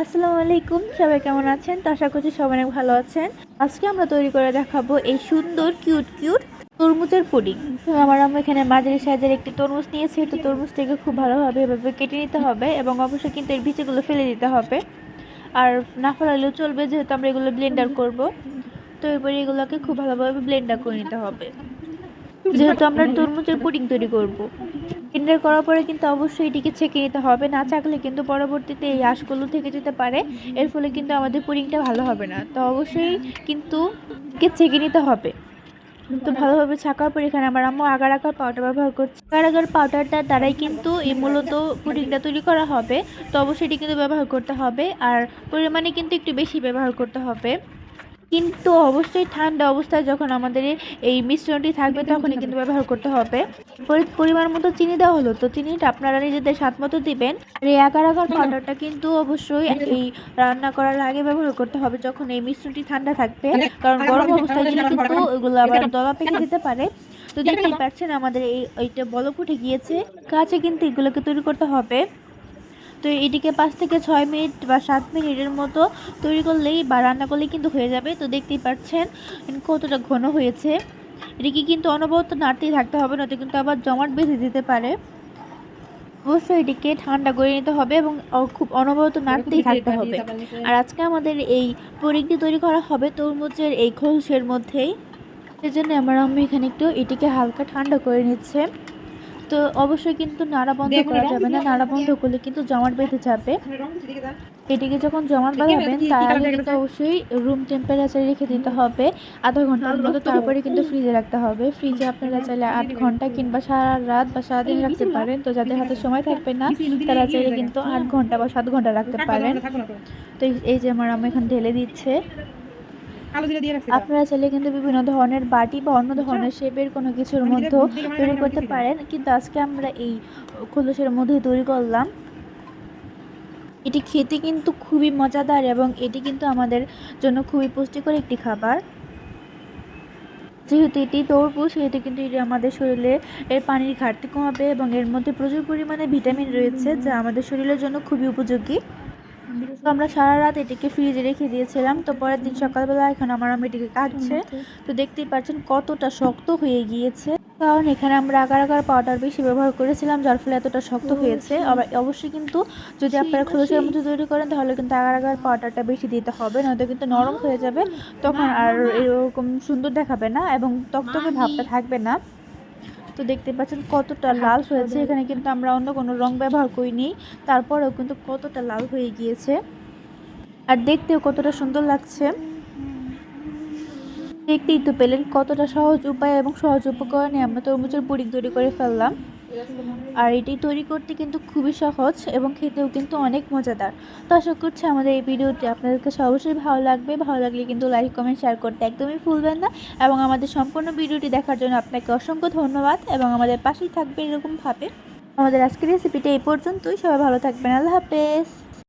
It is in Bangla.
আসসালামু আলাইকুম, সবাই কেমন আছেন? তো আশা করছি সবাই অনেক ভালো আছেন। আজকে আমরা তৈরি করে দেখাবো এই সুন্দর, কিউট কিউট তরমুজের পুডিং। তো আমার আমরা এখানে মাঝারি সাইজের একটি তরমুজ নিয়েছি। তো তরমুজটাকে খুব ভালোভাবে এভাবে কেটে নিতে হবে এবং অবশ্যই কিন্তু এর বিচিগুলো ফেলে দিতে হবে। আর না ফেলালেও চলবে, যেহেতু আমরা এগুলো ব্লেন্ডার করব। তো এরপরে এগুলোকে খুব ভালোভাবে ব্লেন্ডার করে নিতে হবে। যেহেতু আমরা তরমুজের পুডিং তৈরি করব। ব্লেন্ডার করার পরে কিন্তু অবশ্যই এটিকে ছেঁকে নিতে হবে। না চাকলে কিন্তু পরবর্তীতে এই আঁশগুলো থেকে যেতে পারে। এর ফলে কিন্তু আমাদের পুডিংটা ভালো হবে না। তো অবশ্যই কিন্তু ছেঁকে নিতে হবে। তো ভালোভাবে ছাকার পর এখানে আমার আম্মু আগার পাউডার ব্যবহার করছে। আগার আগার পাউডারটার দ্বারাই কিন্তু এই মূলত পুডিংটা তৈরি করা হবে। তো অবশ্যই এটি কিন্তু ব্যবহার করতে হবে। আর পরিমাণে কিন্তু একটু বেশি ব্যবহার করতে হবে। কিন্তু অবশ্যই ঠান্ডা অবস্থায় যখন আমাদের এই- মিশ্রণটি থাকবে তখনই কিন্তু ব্যবহার করতে হবে। পরিমাণ মতো চিনি দেওয়া হলো। তো চিনিটা আপনারা নিজেদের স্বাদ মতো দিবেন। আর এই আগার আগার পাউডারটা কিন্তু অবশ্যই এই রান্না করার আগে ব্যবহার করতে হবে যখন এই মিশ্রণটি ঠান্ডা থাকবে। কারণ গরম অবস্থায় দিলে কিন্তু এগুলো আবার দলা পেকে যেতে পারে। তো দেখতেই পাচ্ছেন আমাদের এই এইটা বল উঠে গিয়েছে। কাছে কিন্তু এগুলোকে তৈরি করতে হবে। তো এটিকে পাঁচ থেকে ছয় মিনিট বা সাত মিনিটের মতো তৈরি করলেই বা রান্না করলেই কিন্তু হয়ে যাবে। তো দেখতেই পাচ্ছেন কতটা ঘন হয়েছে। এটিকে কিন্তু অনবরত নাড়তেই থাকতে হবে নয়তো কিন্তু আবার জমাট বেঁধে যেতে পারে। অবশ্যই এটিকে ঠান্ডা করে নিতে হবে এবং খুব অনবরত নাড়তেই থাকতে হবে। আর আজকে আমাদের এই পরিকটি তৈরি করা হবে তরমুজের এই খোলসের মধ্যেই। সেজন্য আমার আম্মু এখানে একটু এটিকে হালকা ঠান্ডা করে নিচ্ছে। তো অবশ্যই কিন্তু নাড়া বন্ধ করা যাবে না। নাড়া বন্ধ করলে কিন্তু জমাট বেঁধে যাবে। এটিকে যখন জমাট বাঁধাবেন তার আগে কিন্তু অবশ্যই রুম টেম্পারেচারে রেখে দিতে হবে। আধা ঘণ্টার মতো তারপরে কিন্তু ফ্রিজে রাখতে হবে। ফ্রিজে আপনারা চাইলে আট ঘণ্টা কিংবা সারা রাত বা সারাদিন রাখতে পারেন। তো যাদের হাতে সময় থাকবে না তারা চাইলে কিন্তু আট ঘণ্টা বা সাত ঘণ্টা রাখতে পারেন। তো এই- যে আমার আম্মা এখানে ঢেলে দিচ্ছে। আপনারা চাইলে কিন্তু বিভিন্ন ধরনের বাটি বা অন্য ধরনের শেপের কোনো কিছুর মধ্যেও তৈরি করতে পারেন কিন্তু আজকে আমরা এই খোলসের মধ্যেই তৈরি করলাম। এটি খেতে কিন্তু খুবই মজাদার এবং এটি কিন্তু আমাদের জন্য খুবই পুষ্টিকর একটি খাবার। যেহেতু এটি তরমুজ সেহেতু কিন্তু এটি আমাদের শরীরে এর পানির ঘাটতি কমাবে এবং এর মধ্যে প্রচুর পরিমাণে ভিটামিন রয়েছে যা আমাদের শরীরের জন্য খুবই উপযোগী। তো আমরা সারা রাত এটিকে ফ্রিজে রেখে দিয়েছিলাম। তো পরের দিন সকালবেলা এখন আমার আম্মা এটিকে কাটছে। তো দেখতেই পাচ্ছেন কতটা শক্ত হয়ে গিয়েছে। কারণ এখানে আমরা আগার আগার পাউডার বেশি ব্যবহার করেছিলাম যার ফলে এতটা শক্ত হয়েছে। আবার অবশ্যই। কিন্তু যদি আপনারা খোলসের মধ্যে তৈরি করেন তাহলে কিন্তু আগার আগার পাউডারটা বেশি দিতে হবে। নয়তো কিন্তু নরম হয়ে যাবে। তখন আর এরকম সুন্দর দেখাবে না এবং তকতকে ভাবটা থাকবে না। তো দেখতে পাচ্ছেন কতটা লাল হয়েছে। এখানে কিন্তু আমরা অন্য কোনো রং ব্যবহার করিনি। তারপরেও কিন্তু কতটা লাল হয়ে গিয়েছে। আর দেখতেও কতটা সুন্দর লাগছে। দেখতেই তো পেলেন কতটা সহজ উপায় এবং সহজ উপকরণে আমরা তরমুজের পুরিক তৈরি করে ফেললাম। আর এটি তৈরি করতে কিন্তু খুবই সহজ এবং খেতেও কিন্তু অনেক মজাদার। তো আশা করছি আমাদের এই ভিডিওটি আপনাদের কাছে অবশ্যই ভালো লাগবে। ভালো লাগলে কিন্তু লাইক কমেন্ট শেয়ার করতে একদমই ভুলবেন না এবং আমাদের সম্পূর্ণ ভিডিওটি দেখার জন্য আপনাকে অসংখ্য ধন্যবাদ এবং আমাদের পাশেই থাকবে এরকমভাবে আমাদের আজকের রেসিপিটা এই পর্যন্তই। সবাই ভালো থাকবেন। আল্লাহ হাফেজ।